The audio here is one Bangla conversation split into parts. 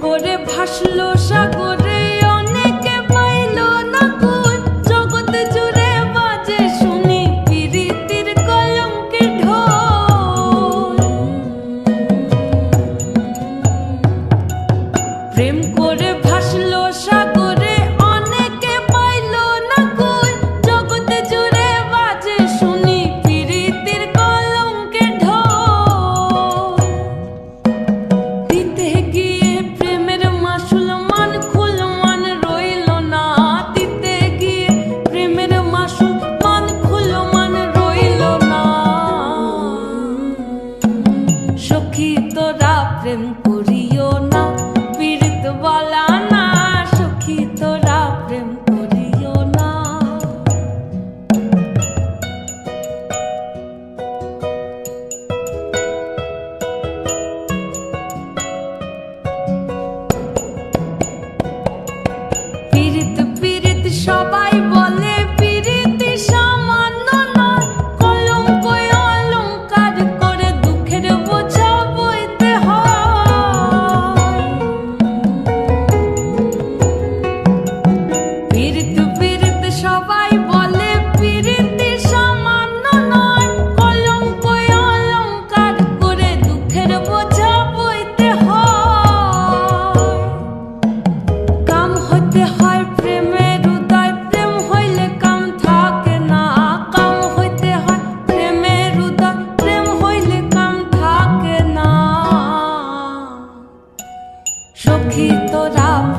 করে ভাসলো সাগরে। Avem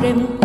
siempre